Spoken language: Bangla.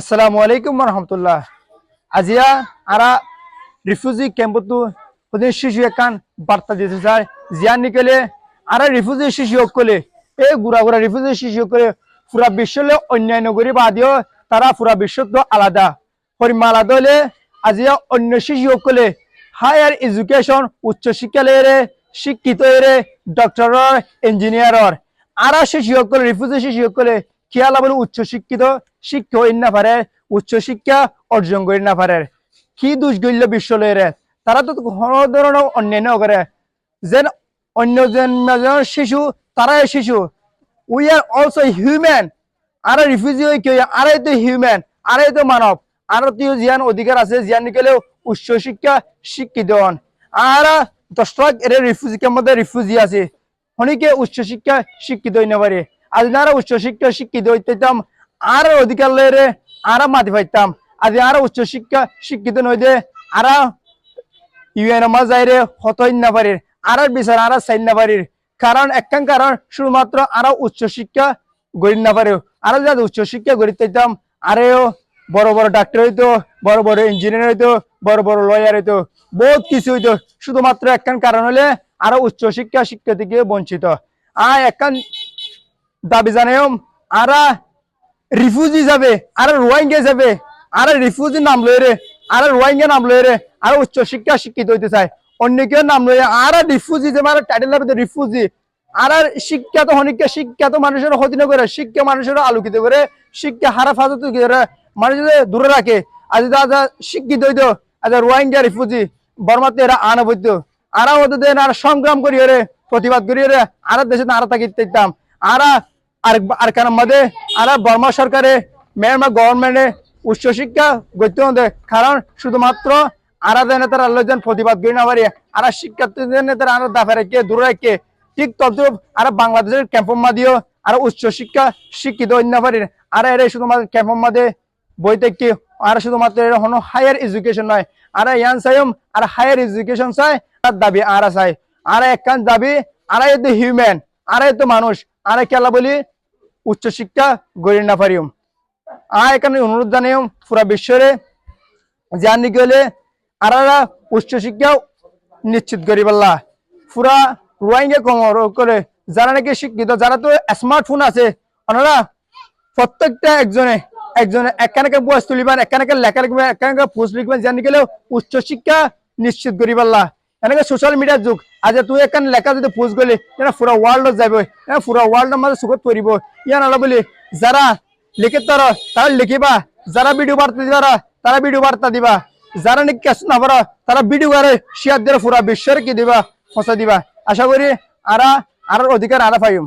আসসালামু আলাইকুম রহমতুল্লাহ আজিয়া, আরা, রিফিউজি ক্যাম্পতো ওদের শিশু একান বার্তা দিতে চায়। জিয়া নিকলে, আরা রিফিউজি শিশু কলে এই গুড়া গুড়া রিফিউজি শিশু করে পুরা বিশ্বলে অন্যান্য গরিব আদিও, তারা পুরা বিশ্ব তো আলাদা। পরিমা আলাদা হলে আজিয়া অন্য শিশু কলে হায়ার এডুকেশন উচ্চ শিক্ষা লেরে শিক্ষিত এরে ডক্টরর ইঞ্জিনিয়ারর আরা শিশু সকলে রিফিউজি শিশু সকলে খেয়ালা বলে উচ্চ শিক্ষিত শিক্ষা হইন না পারে উচ্চ শিক্ষা অর্জন করি না পারে কি দোষ গল্য বিশ্ব লয়েরে তারা তো কোনো ধরনের অন্যান্য করে। যেন অন্য যেন শিশু, তারাই শিশু। উই আর অলসো হিউম্যান আর রিফিউজি হই কেউ, আর তো হিউম্যান আর তো মানব। আর তো জিয়ান অধিকার আছে জিয়ান নিকেলেও উচ্চ শিক্ষা শিক্ষিত হন। আর দশ লাখ এর রিফিউজি মধ্যে রিফিউজি আছে। অনেকে উচ্চ শিক্ষা শিক্ষিত হইতে পারে। আজ উচ্চ শিক্ষা শিক্ষিত হইতাম, আর অধিকার লয়ে আর মাতি পাইতাম। আজ আর উচ্চ শিক্ষা শিক্ষিত নইদে আর ইউএন যাইরে হতই না পারে আর বিচার, আর চাইন না পারে কারণ, একখান কারণ, শুধুমাত্র আর উচ্চ শিক্ষা গড়ি না পারে আর যারা উচ্চ শিক্ষা গড়ি পাইতাম আরেও বড় বড় ডাক্তার হইতো, বড় বড় ইঞ্জিনিয়ার হইতো, বড় বড় লয়ার হইতো, বহুত কিছু হইতো। শুধুমাত্র একখান কারণ হলে আরও উচ্চ শিক্ষা শিক্ষা থেকে বঞ্চিত। আর একখান দাবি জানাইম আরা রিফিউজি যাবে, আর রোয়াইঙ্গে যাবে, আর রিফিউজি নাম লয়ে আর রোয়াইঙ্গে নাম লয়ে আর উচ্চ শিক্ষা শিক্ষিত হইতে চায়। অন্য কেউ নাম লয়ে, আর রিফিউজি যে মানে টাইটেল লাগবে রিফিউজি আর আর শিক্ষা তো অনেককে শিক্ষা তো মানুষের ক্ষতি করে শিক্ষা মানুষের আলোকিত করে, শিক্ষা হারা ফাজত করে মানুষের দূরে রাখে। আজ শিক্ষিত হইতো, আজ রোয়াইঙ্গা রিফিউজি বর্মাতে এরা আনা বৈদ্য আরা ওদের আর সংগ্রাম করি রে, প্রতিবাদ করি রে আর দেশে আর তাকে দিতাম আর আর আর বর্মা সরকারে মিয়ানমার গভর্নমেন্টে উচ্চ শিক্ষা গড়তে হবে। কারণ শুধুমাত্র আরা দেন তারা আল্লাহজন প্রতিবাদ করি না পারি। আর শিক্ষার্থীদের তারা আর দাফে রেখে, দূরে রেখে, ঠিক তদ্রুপ আর বাংলাদেশের ক্যাম্পম্মা দিও আর উচ্চ শিক্ষা শিক্ষিত হইতে না পারি। আর এর শুধুমাত্র ক্যাম্পম্মা দিয়ে বই থেকে, আর শুধুমাত্র এর হনো হায়ার এডুকেশন নয়। আর ইয়ান চাইম আর হায়ার এডুকেশন চাই আর দাবি আর চাই আর একখান দাবি, আর এতে হিউম্যান আর এত মানুষ। আর খেলা বলি? উচ্চ শিক্ষা গড়ি না পারিম আর এখানে অনুরোধ জানাইম পুরা বিশ্বরে জানি গেলে আর উচ্চ শিক্ষা নিশ্চিত করি পাল্লা পুরা রোয়াইঙ্গে কমর করে যারা নাকি শিক্ষিত, যারা তো স্মার্টফোন আছে ওনারা প্রত্যেকটা একজনে একজনে একানাকে বয়স তুলিবেন একানাকে লেখা লিখবেন একানাকে পোস্ট লিখবেন জানি গেলেও উচ্চ শিক্ষা নিশ্চিত করি পাল্লা এনেকে সোশ্যাল মিডিয়ার যুগ। আজ তুই এখন লেখা যদি পোস্ট করলি এটা পুরা ওয়ার্ল্ডত যাব পুরা ওয়ার্ল্ডের মাঝে সুখত পড়ব ইয়ান আলো বলি যারা লিখে তারা তারা লিখিবা। যারা ভিডিও বার্তা দিবা তারা ভিডিও বার্তা দিবা। যারা নাকি কেস না পারা তারা ভিডিও করে শেয়ার দিয়ে পুরা বিশ্বের কি দিবা ফসা দিবা। আশা করি আরা আর অধিকার আরা পাইম